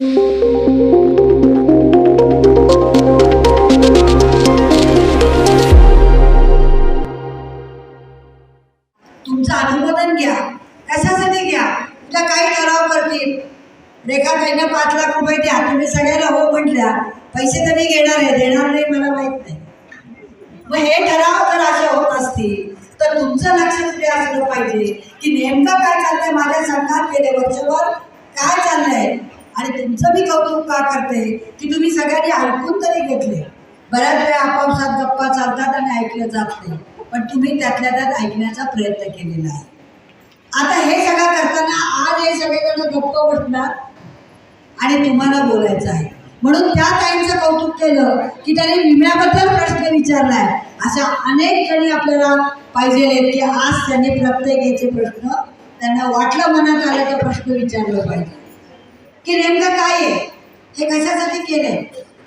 तुमचं अनुमोदन घ्या. कशासाठी घ्या? तुला काही ठराव करतील. रेखा ताईनं पाच लाख रुपये द्या. तुम्ही सगळ्याला हो म्हटल्या. पैसे तर मी घेणार आहे. देणार नाही मला माहीत नाही. मग हे ठराव तर असे होत असतील. तर तुमचं लक्ष कुठे असलं पाहिजे. की नेमकं काय चाललंय? माझ्या संघात गेले वर्षभर. काय चाललंय? आणि तुमचं मी कौतुक का करते की तुम्ही सगळ्यांनी ऐकून तरी घेतले. बऱ्याच वेळा आपापसात गप्पा चालतात आणि ऐकलं जात नाही. पण तुम्ही त्यातल्या त्यात ऐकण्याचा प्रयत्न केलेला आहे. आता हे सगळं करताना आज हे सगळेजण गप्प बसणार आणि तुम्हाला बोलायचं आहे. म्हणून त्या ताईंचं कौतुक केलं की त्यांनी विम्याबद्दल प्रश्न विचारलाय. अशा अनेक जणी आपल्याला पाहिजे की आज त्यांनी प्रत्येकाचे प्रश्न त्यांना वाटलं मनात आलं तर प्रश्न विचारलं पाहिजे. की नेमकं काय आहे? हे कशासाठी केलंय?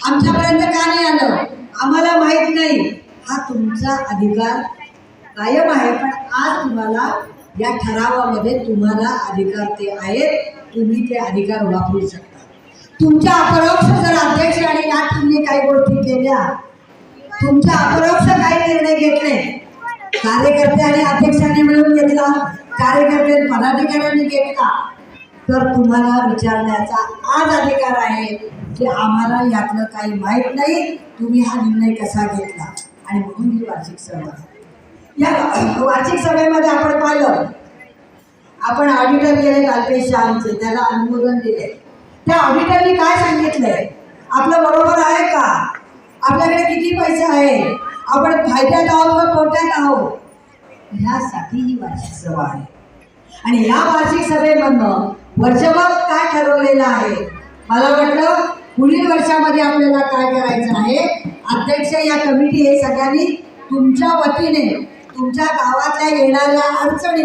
आमच्यापर्यंत का नाही आलं? आम्हाला माहीत नाही. हा तुमचा अधिकार कायम आहे पण आज तुम्हाला या ठरावामध्ये तुम्हाला अधिकार ते आहेत. तुम्ही ते अधिकार वापरू शकता. तुमच्या अपरोक्ष जर अध्यक्ष आणि या तुम्ही काही गोष्टी केल्या तुमच्या अपरोक्ष काही निर्णय घेतले कार्यकर्ते आणि अध्यक्षांनी मिळून घेतला कार्यकर्ते पदाधिकाऱ्यांनी घेतला तर तुम्हाला विचारण्याचा आज अधिकार आहे की आम्हाला यातलं काही माहीत नाही तुम्ही हा निर्णय कसा घेतला? आणि म्हणून ही वार्षिक सभा. आहे. या वार्षिक सभेमध्ये आपण पाहिलं आपण ऑडिटर केले लालपेश शहाचे त्याला अनुमोदन दिले. त्या ऑडिटरनी काय सांगितलंय? आपलं बरोबर आहे का? आपल्याकडे किती पैसे आहे? आपण फायद्यात आहोत का तोट्यात आहोत? ह्यासाठी ही वार्षिक सभा आहे. आणि या वार्षिक सभेमधनं वर्षभर काय ठरवलेलं आहे? मला वाटलं पुढील वर्षामध्ये आपल्याला काय करायचं आहे? अध्यक्ष या कमिटी हे सगळ्यांनी तुमच्या वतीने तुमच्या गावातल्या येणाऱ्या अडचणी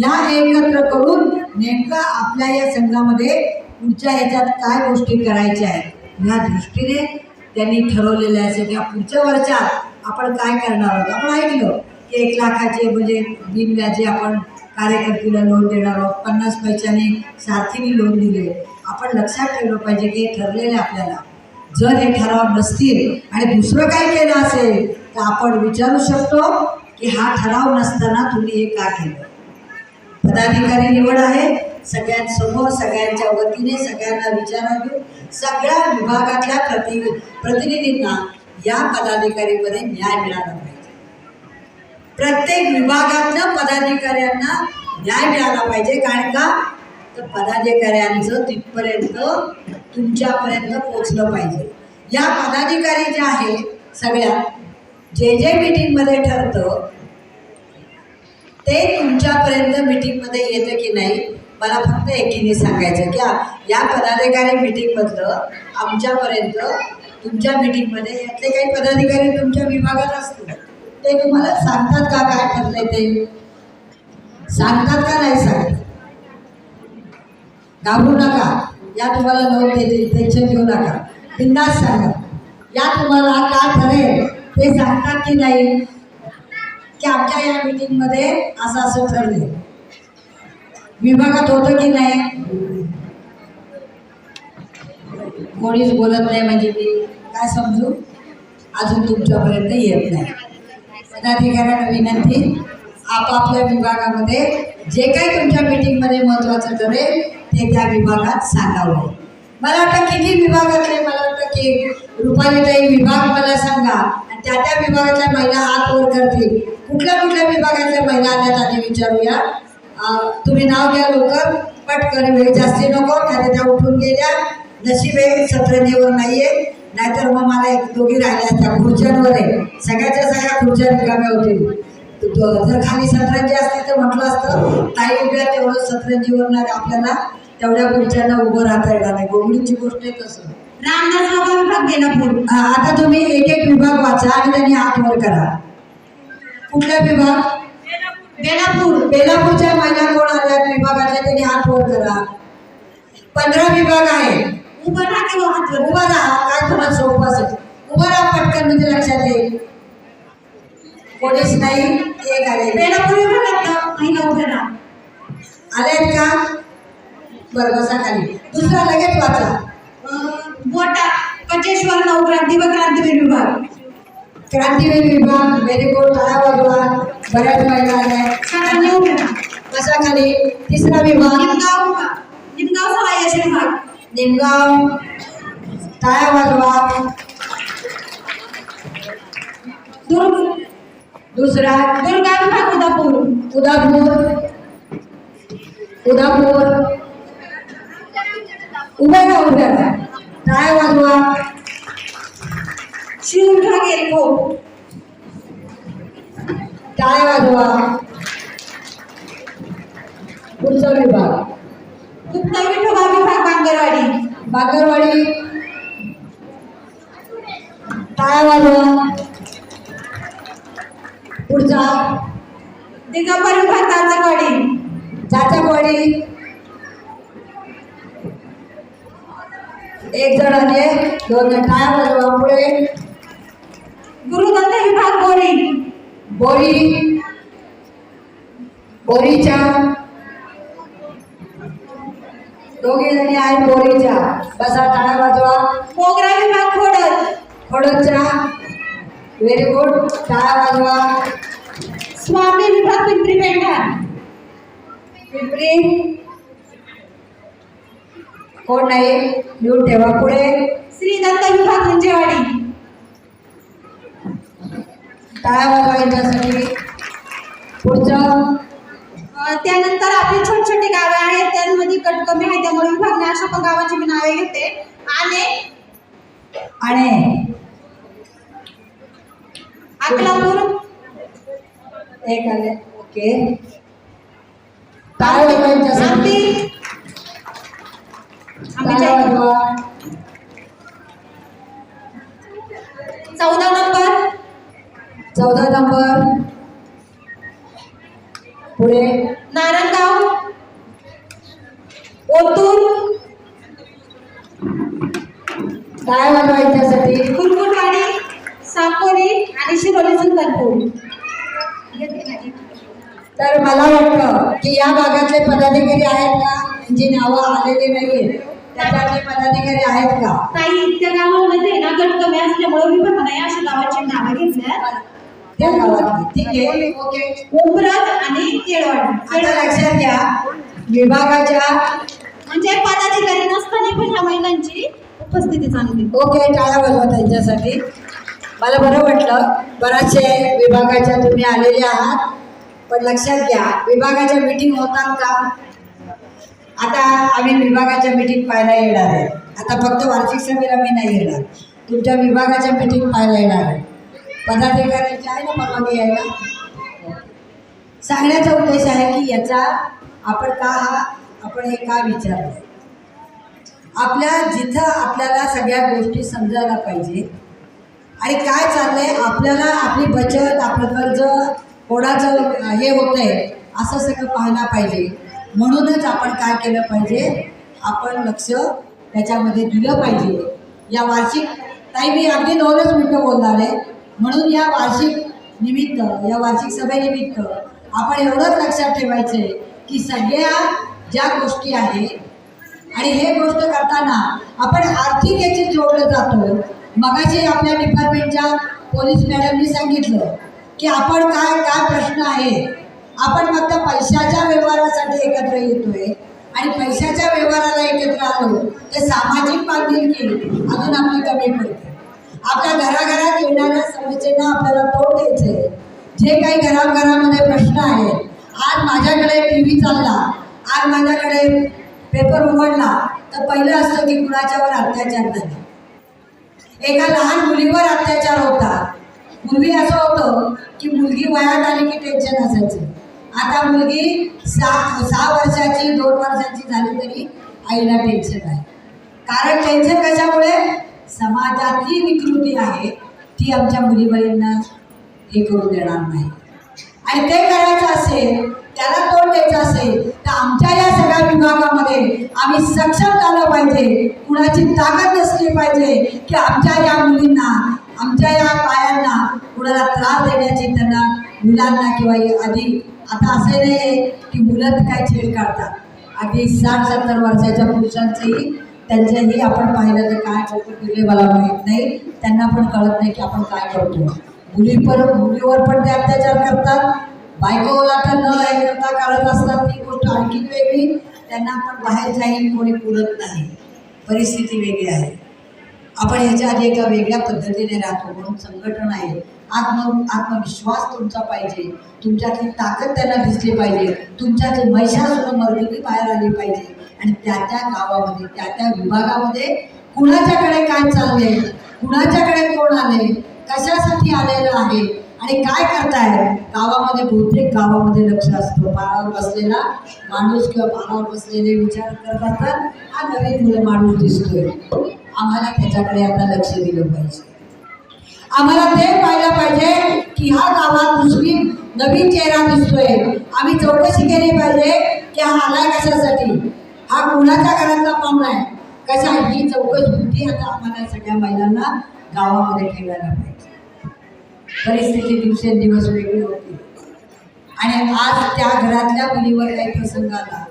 या एकत्र करून नेमकं आपल्या या संघामध्ये पुढच्या ह्याच्यात काय गोष्टी करायच्या आहेत या दृष्टीने त्यांनी ठरवलेलं आहे की पुढच्या वर्षात आपण काय करणार आहोत? आपण ऐकलं की एक लाखाचे म्हणजे बिनव्याजे आपण कार्यकर्तीला लोन देणार आहोत. पन्नास पैशाने सारथीने लोन दिले. आपण लक्षात ठेवलं पाहिजे की हे ठरलेलं आहे आपल्याला. जर हे ठराव नसतील आणि दुसरं काय केलं असेल तर आपण विचारू शकतो की हा ठराव नसताना तुम्ही हे का केलं? पदाधिकारी निवड आहे. सगळ्यांसमोर सगळ्यांच्या वतीने सगळ्यांना विचारात घेऊन सगळ्या विभागातल्या प्रति प्रतिनिधींना या पदाधिकारीमध्ये न्याय मिळाला प्रत्येक विभागातल्या पदाधिकाऱ्यांना न्याय मिळाला पाहिजे. कारण का? तर पदाधिकाऱ्यांचं तिथपर्यंत तुमच्यापर्यंत पोचलं पाहिजे. या पदाधिकारी ज्या आहेत सगळ्या जे जे मीटिंगमध्ये ठरतं ते तुमच्यापर्यंत मीटिंगमध्ये येतं की नाही? मला फक्त एकीने सांगायचं की या पदाधिकारी मीटिंगमधलं आमच्यापर्यंत तुमच्या मीटिंगमध्ये यातले काही पदाधिकारी तुमच्या विभागात असतील. ते तुम्हाला सांगतात का काय ठरलंय ते? सांगतात का नाही सांगत? घाबरू नका. या तुम्हाला लोन देतील. टेन्शन घेऊ नका. बिंदास सांगा. या तुम्हाला काय ठरेल ते सांगतात की नाही? की आमच्या या मीटिंगमध्ये असं असं ठरले विभागात होतं की नाही? कोणीच बोलत नाही म्हणजे मी. काय समजू? अजून तुमच्यापर्यंत येत नाही. पदाधिकाऱ्यांना विनंती आपापल्या विभागामध्ये जे काही तुमच्या मीटिंगमध्ये महत्त्वाचं ठरेल ते त्या विभागात सांगावं. मला वाटतं किती विभागातले मला वाटतं की रुपालीताई विभाग मला सांगा. आणि त्या त्या विभागातल्या महिला हात वर करतील. कुठल्या कुठल्या विभागातल्या महिला आल्यात आधी विचारूया. तुम्ही नाव घ्या लवकर. पटकन वेळ जास्ती नको त्याने त्या उठून गेल्या. नशीब आहे नाही आहे नाहीतर मग मला एक दोघी राहिल्या असत्या खुर्च्यांवर आहे सगळ्याच्या सगळ्या खुर्च्या रिकाम्या होतील. जर खाली सतरंजी असते तर म्हटलं असतं ताई उभ्या तेवढं सतरंजीवर आपल्याला तेवढ्या खुर्च्यांना उभं राहता येणार नाही. गोगडीची गोष्ट आहे तसं रामदास बाबा विभाग बेलापूर आता तुम्ही एक एक विभाग वाचा आणि त्यांनी हात वर करा. कुठला विभाग? बेलापूर. बेलापूरच्या महिला कोण आल्या विभागातल्या त्यांनी हात वर करा. पंधरा विभाग आहे उभं राहा किंवा हात वर. उभा राहा, काय सोपं असेल. उभा राहा पटकन, म्हणजे लक्षात येईल. कोणीच नाही एक आले बेलापूर विभागात महिला उभं राहा. आलेत का? बरं, बसा खाली. दुसरा लगेच वाचा. मोठा, पंचेश्वर नवक्रांती व क्रांतीवीर विभाग. क्रांतीवीर विभाग व्हेरी गुड टाळा वाजवा बऱ्याच महिला आल्या. सरांनी उभे. कसा खाली. तिसरा विभाग. निमगाव निमगाव सहाय्यशी विभाग. निमगाव टाळ्या वाजवा दुर्ग दुसरा दुर्गा विभाग उदापूर उदापूर. उदापूर. उभ्या का उभ्या का टाळ्या वाजवा शिव एरकोट टाळ्या वाजवा पुढचा विभाग. गुप्ता विठोबा विभाग बांगरवाडी? बांगरवाडी. टाळ्या वाजवा? पुढचा. दिगंबर विभाग तांजकवाडी चाचकवाडी. एक जण आले दोन जण. टाळ्या वाजवा पुढे? गुरुदत्त विभाग बोरी. बोरी. बोरीच्या जणी आहे बोरीच्या बसा टाळा वाजवा. मोगरा विभाग खोडत खोडतच्या व्हेरी गुड टाळा वाजवा. स्वामी विभाग पिंपरी पेंढा पिंपरी. कोण नाही? लिहून ठेवा पुढे. श्री दत्त विभाग हिंजेवाडी टाळा वाजवा यांच्यासाठी. पुढचं. त्यानंतर आपली छोटी छोटी गावे आहेत त्यांमध्ये गट कमी आहे त्यामुळे विभागने अशा पण गावांची मी नावे घेते. आणि आणि अकलापूर. एक आले. ओके. चौदा नंबर. चौदा नंबर. पुढे नारायणगाव ओतूर काय वाजवा यांच्यासाठी कुरकुटवाडी साकोरी आणि शिरोली सुंदरपूर तर मला वाटतं की या भागातले पदाधिकारी आहेत का? त्यांची नावं आलेली नाहीये. त्याच्यातले पदाधिकारी आहेत का? काही त्या गावामध्ये ना गट कमी असल्यामुळे विभागाने अशा गावाची नावे घेतल्या त्या गावातली ठीक आहे. ओके. उंबरज आणि केळवाडी आता लक्षात घ्या विभागाच्या म्हणजे पदाधिकारी नसताना पण ह्या महिलांची उपस्थिती चांगली. ओके टाळा वाजवा त्यांच्यासाठी. मला बरं वाटलं बराचसे विभागाच्या तुम्ही आलेले आहात. पण लक्षात घ्या विभागाच्या मीटिंग होतात का? आता आम्ही विभागाच्या मीटिंग पाहायला येणार आहे. आता फक्त वार्षिक सभेला मी नाही येणार. तुमच्या विभागाच्या मीटिंग पाहायला येणार आहे. पदाधिकाऱ्यांची आहे ना परवानगी यायला? सांगण्याचा उद्देश आहे की याचा आपण का हा आपण हे का विचारलं? आपल्या जिथं आपल्याला सगळ्या गोष्टी समजायला पाहिजे आणि काय चाललंय आपल्याला आपली बचत आपलं कर्ज कोणाचं हे होतंय असं सगळं पाहायला पाहिजे. म्हणूनच आपण काय केलं पाहिजे? आपण लक्ष त्याच्यामध्ये दिलं पाहिजे. या वार्षिक ताई मी अगदी दोनच मिनटं बोलणार आहे. म्हणून या वार्षिक निमित्त या वार्षिक सभेनिमित्त आपण एवढंच लक्षात ठेवायचं आहे की सगळ्या ज्या गोष्टी आहेत आणि हे गोष्ट करताना आपण आर्थिक याचे जोडलं जातो. मगाशी आपल्या डिपार्टमेंटच्या पोलीस मॅडमनी सांगितलं की आपण काय काय प्रश्न आहे आपण फक्त पैशाच्या व्यवहारासाठी एकत्र येतोय आणि पैशाच्या व्यवहाराला एकत्र आलो तर सामाजिक बांधिलकी अजून आपली कमी पडते. आपल्या घराघरात येणाऱ्या समस्येंना आपल्याला तोड द्यायचं आहे जे काही घराघरामध्ये प्रश्न आहेत आज माझ्याकडे टी व्ही चालला आज माझ्याकडे पेपर उघडला तर पहिलं असतं की कुणाच्यावर अत्याचार झाला. एका लहान मुलीवर अत्याचार होता. पूर्वी असं होतं की मुलगी वयात आली की टेन्शन असायचं. आता मुलगी सहा सहा वर्षाची दोन वर्षाची झाली तरी आईला टेन्शन आहे. कारण टेन्शन कशामुळे? समाजातली विकृती आहे. ती आमच्या मुलीबाईंना हे करू देणार नाही. आणि ते करायचं असेल त्याला तोंड द्यायचं असेल तर आमच्या या सगळ्या विभागामध्ये आम्ही सक्षम झालं पाहिजे. कुणाची ताकद नसली पाहिजे की आमच्या या मुलींना आमच्या या पायांना कुणाला त्रास देण्याची त्यांना मुलांना किंवा आधी आता असे नाही आहे की मुलं काय छेड काढतात. आधी साठ सत्तर वर्षाच्या पुरुषांचंही त्यांच्याही आपण पाहिलं तर काय करतो दिले मला माहीत नाही. त्यांना पण कळत नाही की आपण काय करतो मुलीपर मुलीवर पण ते अत्याचार करतात. बायकोला तर न हे करता करत असतात ती गोष्ट आणखी वेगळी. त्यांना पण बाहेर जाईल कोणी पुरत नाही. परिस्थिती वेगळी आहे. आपण ह्याच्या आधी एका वेगळ्या पद्धतीने राहतो म्हणून संघटन आहे. आत्म आत्मविश्वास तुमचा पाहिजे. तुमच्यातली ताकद त्यांना दिसली पाहिजे. तुमच्यातली महिषासुर मर्दिनी बाहेर आली पाहिजे. आणि त्या त्या गावामध्ये त्या त्या विभागामध्ये कुणाच्याकडे काय चालले कुणाच्याकडे कोण आले कशासाठी आलेलं आहे? आणि काय करताय? गावामध्ये बहुतेक गावामध्ये लक्ष असतं. पारावर बसलेला माणूस किंवा पारावर बसलेले विचार करत असतात. हा नवीन मुलं माणूस दिसतोय. आम्हाला त्याच्याकडे आता लक्ष दिलं पाहिजे. आम्हाला ते पाहायला पाहिजे की ह्या गावात दुसरी नवीन चेहरा दिसतोय. आम्ही चौकशी केली पाहिजे की हा आलाय कशासाठी? हा कुणाच्या घरातला पाहुणा आहे? कशा ही चौकशी बुद्धी आता आम्हाला सगळ्या महिलांना गावामध्ये ठेवायला पाहिजे. परिस्थिती दिवसेंदिवस वेगळी होती. आणि आज त्या घरातल्या मुलीवर काही प्रसंग आला.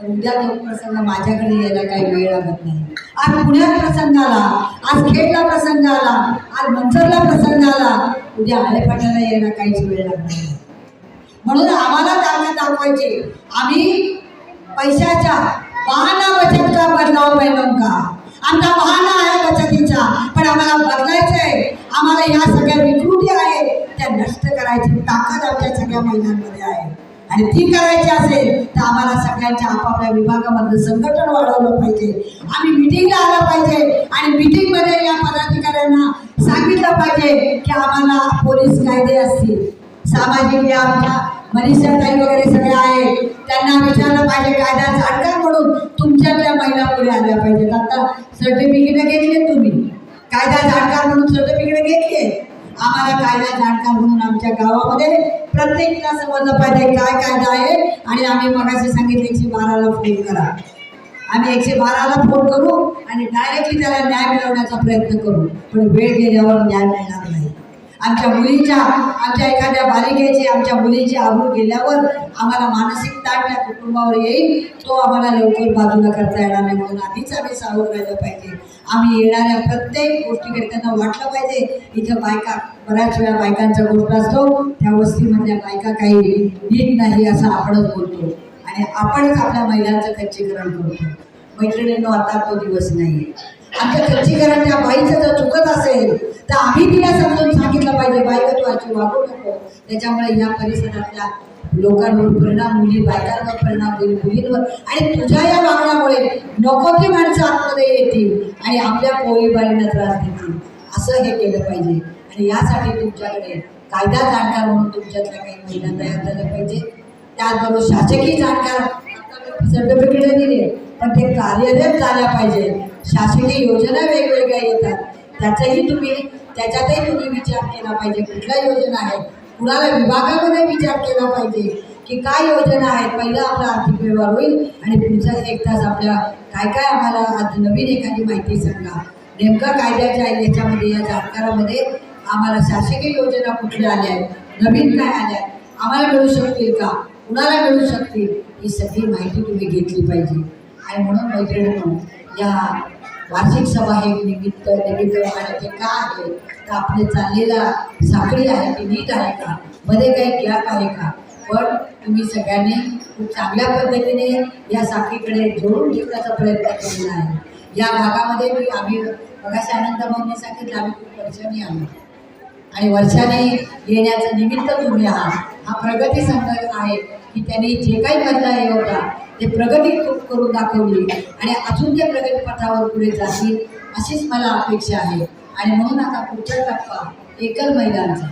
तर उद्या तो प्रसंग माझ्याकडे यायला काही वेळ लागत नाही. आज पुण्यात प्रसंग आला आज खेडला प्रसंग आला आज मंचरला प्रसंग आला. उद्या आलेपाट्याला यायला काहीच वेळ लागणार नाही. म्हणून आम्हाला ताकद दाखवायची. आम्ही पैशाच्या वाहना बचत का बदलाव बहिणों का? आमचा वाहना आहे बचतीचा पण आम्हाला बदलायचं आहे. आम्हाला या सगळ्या विकृती आहे त्या नष्ट करायची ताकद आमच्या सगळ्या महिलांमध्ये आहे. आणि ती करायची असेल तर आम्हाला सगळ्यांच्या आपापल्या विभागामधलं संघटन वाढवलं पाहिजे. आम्ही मिटिंगला आलं पाहिजे आणि मिटिंगमध्ये या पदाधिकाऱ्यांना सांगितलं पाहिजे की आम्हाला पोलीस कायदे असतील. सामाजिक या आमच्या मनीषाताई वगैरे सगळ्या आहेत. त्यांना विचारलं पाहिजे कायदा जाणकार म्हणून तुमच्यातल्या महिला पुढे आल्या पाहिजेत. आता सर्टिफिकेट घेतले तुम्ही. कायदा जाणकार म्हणून सर्टिफिकेट घेतले आम्हाला कायदा जाणकार म्हणून आमच्या गावामध्ये प्रत्येकीला समजलं पाहिजे काय कायदा आहे. आणि आम्ही मगाशी सांगितलं एकशे बाराला फोन करा. आम्ही एकशे बाराला फोन करू आणि डायरेक्टली त्याला न्याय मिळवण्याचा प्रयत्न करू. पण वेळ गेल्यावर न्याय मिळणार नाही आमच्या मुलीच्या आमच्या एखाद्या बालिकेची आमच्या मुलीची आबरू गेल्यावर आम्हाला मानसिक ताण त्या कुटुंबावर येईल. तो आम्हाला लवकर बाजूला करता येणार नाही म्हणून आधीच आम्ही सावध राहिलं पाहिजे. आम्ही येणाऱ्या प्रत्येक गोष्टीकडे त्यांना वाटलं पाहिजे. इथं बायका बऱ्याच वेळा बायकांचा गोष्ट असतो त्या वस्तीमधल्या बायका काही नीट नाही असं आपणच बोलतो. आणि आपणच आपल्या महिलांचं खच्चीकरण करतो. मैत्रिणींनो आता तो दिवस नाही आमच्या खच्चीकरण त्या बाईचं जर चुकत असेल तर आम्ही तिला समजून सांगितलं पाहिजे बायका तू अशी वागू नको. त्याच्यामुळे या परिसरातल्या लोकांवर परिणाम मुली बायकांवर परिणाम होईल मुलींवर. आणि तुझ्या या वागण्यामुळे नको ती माणसं आतमध्ये येतील आणि आपल्या पोळीबाळींना त्रास देतील. असं हे केलं पाहिजे. आणि यासाठी तुमच्याकडे कायदा जाणकार म्हणून तुमच्यातल्या काही महिला तयार झाल्या पाहिजे. त्याचबरोबर शासकीय जाणकार सर्टिफिकेट दिले पण ते कार्यरत झाल्या पाहिजे. शासकीय योजना वेगवेगळ्या येतात. त्याचाही तुम्ही त्याच्यातही तुम्ही विचार केला पाहिजे. कुठल्या योजना आहेत? कुणाला विभागामध्ये विचार केला पाहिजे? की काय योजना आहेत? पहिलं आपला आर्थिक व्यवहार होईल आणि पुढचा एक तास आपल्या काय काय आम्हाला आज नवीन एखादी माहिती सांगा. नेमका कायद्याच्या याच्यामध्ये या जाणकारामध्ये आम्हाला शासकीय योजना कुठल्या आल्या आहेत? नवीन काय आल्या आहेत? आम्हाला मिळू शकतील का? कुणाला मिळू शकतील? ही सगळी माहिती तुम्ही घेतली पाहिजे. आणि म्हणून मैत्रिणी म्हणून या वार्षिक सभा हे निमित्त निमित्त आणि ते का आहे तर आपले चाललेला साखळी आहे ती नीट आहे का? मध्ये काही गॅप आहे का? पण तुम्ही सगळ्यांनी खूप चांगल्या पद्धतीने या साखळीकडे जोडून ठेवण्याचा प्रयत्न केलेला आहे. या भागामध्ये मी आम्ही मगाशी आनंद भाऊने सांगितलं आम्ही खूप वर्षाने आलो. आणि वर्षाने येण्याचं निमित्त तुम्ही आहात. हा प्रगती संघ आहे की त्यांनी जे काही बदला हे होता ते प्रगती करून दाखवली आणि अजून ते प्रगती पथावर पुढे जातील अशीच मला अपेक्षा आहे. आणि म्हणून आता पुढचा टप्पा एकल महिलांचा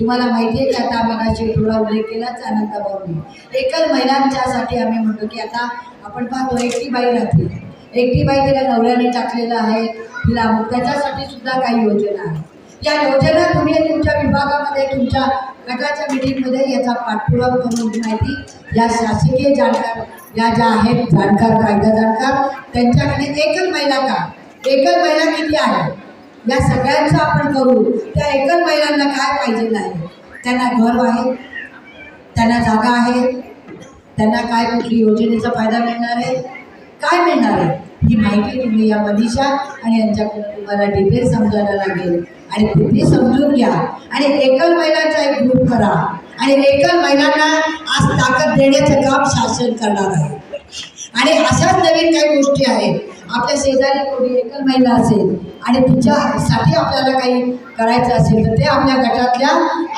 तुम्हाला माहिती आहे की आता मगाशी थोडा उल्लेख केलाच आनंदाभाऊनी एकल महिलांच्यासाठी आम्ही म्हणतो की आता आपण पाहतो एकटी बाई राहते. एकटी बाई तिला नवऱ्याने टाकलेलं आहे. तिला मग त्याच्यासाठी सुद्धा काही योजना आहे या योजना तुम्ही तुमच्या विभागामध्ये तुमच्या गटाच्या मिटिंगमध्ये याचा पाठपुरावा करून माहिती या शासकीय जाणकार या ज्या आहेत जाणकार कायदा जाणकार त्यांच्याकडे एकच महिला का? एकल महिला किती आहे? या सगळ्यांचं आपण करू. त्या एकल महिलांना काय पाहिजे नाही? त्यांना घर आहे त्यांना जागा आहे त्यांना काय कुठली योजनेचा फायदा मिळणार आहे? काय मिळणार आहे? ही माहिती तुम्ही या मनीषा आणि यांच्याकडून तुम्हाला डिटेल समजायला लागेल. आणि तुम्ही समजून घ्या. आणि एकल महिलांचा एक ग्रुप करा. आणि एकल महिलांना आज ताकद देण्याचं काम शासन करणार आहे. आणि अशाच नवीन काही गोष्टी आहेत. आपल्या शेजारी कोणी एकल महिला असेल आणि तिच्यासाठी आपल्याला काही करायचं असेल तर ते आपल्या गटातल्या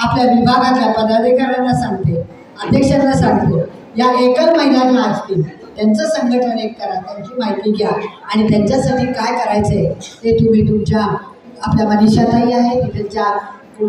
आपल्या विभागातल्या पदाधिकाऱ्यांना सांगते. अध्यक्षांना सांगते. या एकल महिलांना असतील त्यांचं संघटन एक करा त्यांची माहिती घ्या. आणि त्यांच्यासाठी काय करायचं आहे ते तुम्ही तुमच्या आपल्या मनीषाताई आहे त्यांच्या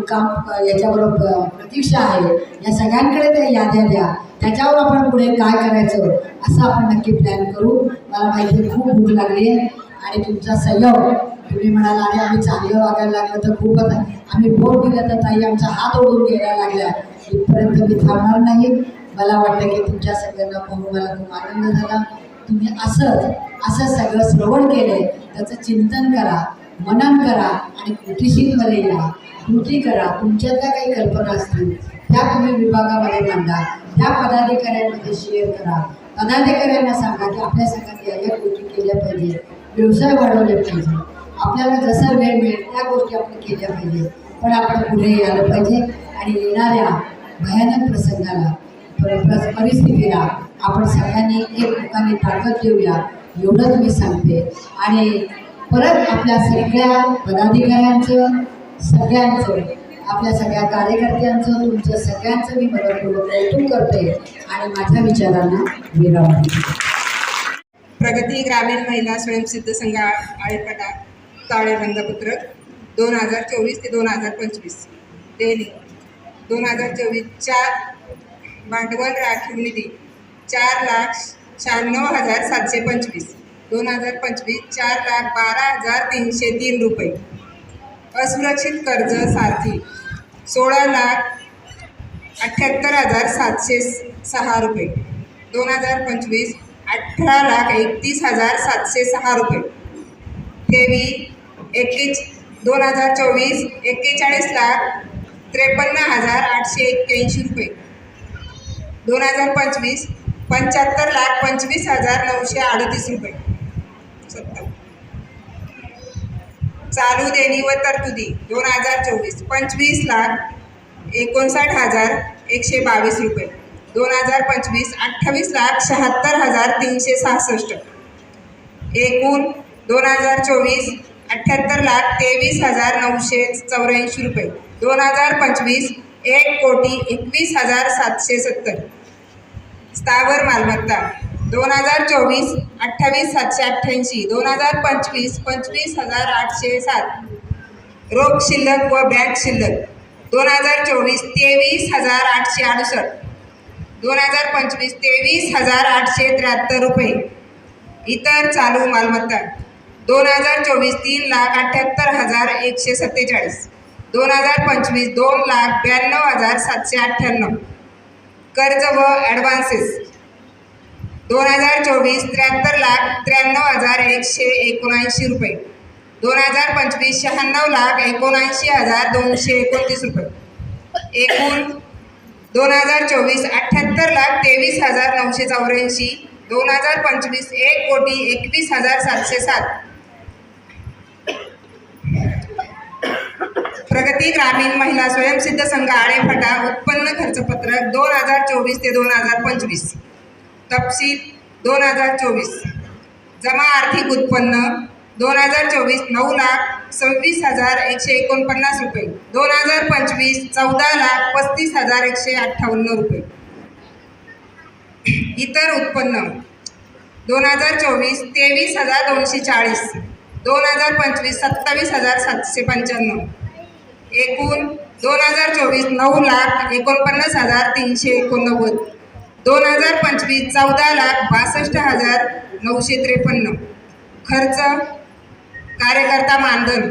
काम याच्याबरोबर प्रतीक्षा आहे या सगळ्यांकडे त्या याद्या द्या. त्याच्यावर आपण पुढे काय करायचं असं आपण नक्की प्लॅन करू. मला माहिती खूप भूक लागली आहे. आणि तुमचा सहयोग तुम्ही म्हणाला आणि आम्ही चांगलं वागायला लागलं तर खूपच आम्ही बोट दिलं तर ताई आमचा हात ओढून घ्यायला लागल्या. इथपर्यंत मी थांबणार नाही. मला वाटतं की तुमच्या सगळ्यांना पाहून मला खूप आनंद झाला. तुम्ही असंच असं सगळं श्रवण केलं त्याचं चिंतन करा. मनन करा आणि कृतीशीलमध्ये या कृती करा. तुमच्यातल्या काही कल्पना असतील त्या तुम्ही विभागामध्ये मांडा. त्या पदाधिकाऱ्यांमध्ये शेअर करा. पदाधिकाऱ्यांना सांगा की आपल्या संघात या या गोष्टी केल्या पाहिजे. व्यवसाय वाढवले पाहिजे. आपल्याला जसा वेळ मिळेल त्या गोष्टी आपण केल्या पाहिजे. पण आपण पुढे यायला पाहिजे आणि येणाऱ्या भयानक प्रसंगाला परिस्थितीला आपण सगळ्यांनी एकमेकांनी ताकद देऊया. एवढंच मी सांगते. आणि परत आपल्या सगळ्या पदाधिकाऱ्यांचं सगळ्यांचं आपल्या सगळ्या कार्यकर्त्यांचं तुमचं सगळ्यांचं मी मनपूर्वक कौतुक करते आणि माझ्या विचारांना विराम प्रगती ग्रामीण महिला स्वयंसिद्ध संघ आळेपाटा ताळे पत्रक दोन हजार चोवीस ते दोन हजार पंचवीस देणे दोन हजार चोवीस चार भांडवल राखीव निधी चार लाख शहाण्णव हजार सातशे पंचवीस. दोन हजार पंचवीस चार लाख बारा हजार तीनशे तीन रुपये. असुरक्षित कर्ज साथी सोळा लाख अठ्ठ्याहत्तर हजार सातशे सहा रुपये. दोन हजार पंचवीस अठरा लाख एकतीस हजार सातशे सहा रुपये. ठेवी एक्केच दोन हजार चोवीस एक्केचाळीस लाख त्रेपन्न हजार आठशे एक्क्याऐंशी रुपये. दोन हजार पंचवीस पंच्याहत्तर लाख पंचवीस हजार नऊशे अडतीस रुपये सत्तर चालू देणी व तरतुदी दोन हजार चोवीस. पंचवीस लाख एकोणसाठ हजार एकशे बावीस रुपये. दोन हजार पंचवीस अठ्ठावीस लाख शहात्तर हजार तीनशे सहासष्ट. एकूण दोन हजार चोवीस अठ्ठ्याहत्तर लाख तेवीस हजार नऊशे चौऱ्याऐंशी रुपये. दोन हजार पंचवीस एक कोटी एकवीस हजार सातशे सत्तर. स्थावर मालमत्ता. दोन हजार चोवीस अठ्ठावीस सातशे अठ्ठ्याऐंशी दोन हजार पंचवीस पंचवीस हजार आठशे सात. रोख शिल्लक व बँक शिल्लक दोन हजार चोवीस तेवीस हजार आठशे अडुसष्ट. दोन हजार पंचवीस तेवीस हजार आठशे त्र्याहत्तर रुपये. इतर चालू मालमत्ता दोन हजार चोवीस तीन लाख अठ्ठ्याहत्तर हजार एकशे सत्तेचाळीस. दोन हजार पंचवीस दोन लाख ब्याण्णव हजार सातशे अठ्ठ्याण्णव. कर्ज व ॲडव्हान्सेस दोन हजार चोवीस त्र्याहत्तर लाख त्र्याण्णव हजार एकशे एकोणऐंशी रुपये. दोन हजार पंचवीस शहाण्णव लाख एकोणऐंशी हजार दोनशे एकोणतीस रुपये. एकूण दोन हजार चोवीस अठ्ठ्याहत्तर लाख तेवीस हजार नऊशे चौऱ्याऐंशी. दोन हजार पंचवीस एक कोटी एकवीस हजार सातशे सात. प्रगती ग्रामीण महिला स्वयंसिद्ध संघ आळेफटा उत्पन्न खर्च पत्रक दोन हजार चोवीस ते दोन हजार पंचवीस. तपशील दोन हजार चोवीस. जमा आर्थिक उत्पन्न दोन हजार चोवीस नऊ लाख सव्वीस हजार एकशे एकोणपन्नास रुपये. दोन हजार पंचवीस चौदा लाख पस्तीस हजार एकशे अठ्ठावन्न रुपये. इतर उत्पन्न दोन हजार चोवीस तेवीस हजार दोनशे चाळीस. दोन हजार पंचवीस सत्तावीस हजार सातशे पंच्याण्णव. एकूण दोन हजार चोवीस नऊ लाख एकोणपन्नास हजार तीनशे एकोणनव्वद. दोन हजार पंचवीस चौदा लाख बासष्ट हजार नऊशे त्रेपन्न. खर्च कार्यकर्ता मानधन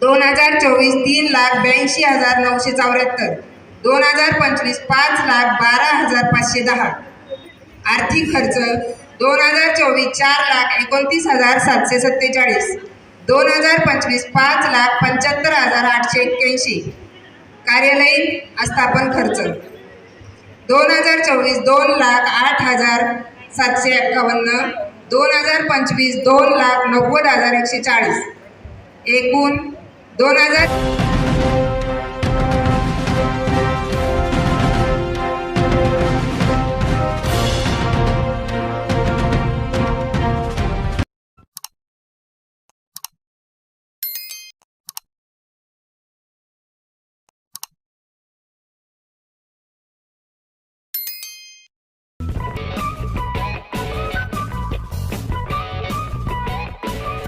दोन हजार चोवीस तीन लाख ब्याऐंशी हजार नऊशे चौऱ्याहत्तर. दोन हजार पंचवीस पाच लाख बारा हजार पाचशे दहा. आर्थिक खर्च दोन हजार चोवीस चार लाख एकोणतीस हजार सातशे सत्तेचाळीस. दोन हजार पंचवीस पाच लाख पंच्याहत्तर हजार आठशे एक्क्याऐंशी. कार्यालयीन आस्थापन खर्च. दोन हजार चोवीस दोन लाख आठ हजार सातशे एक्कावन्न दोन हजार पंचवीस दोन लाख नव्वद हजार एकशे चाळीस. एकूण दोन हजार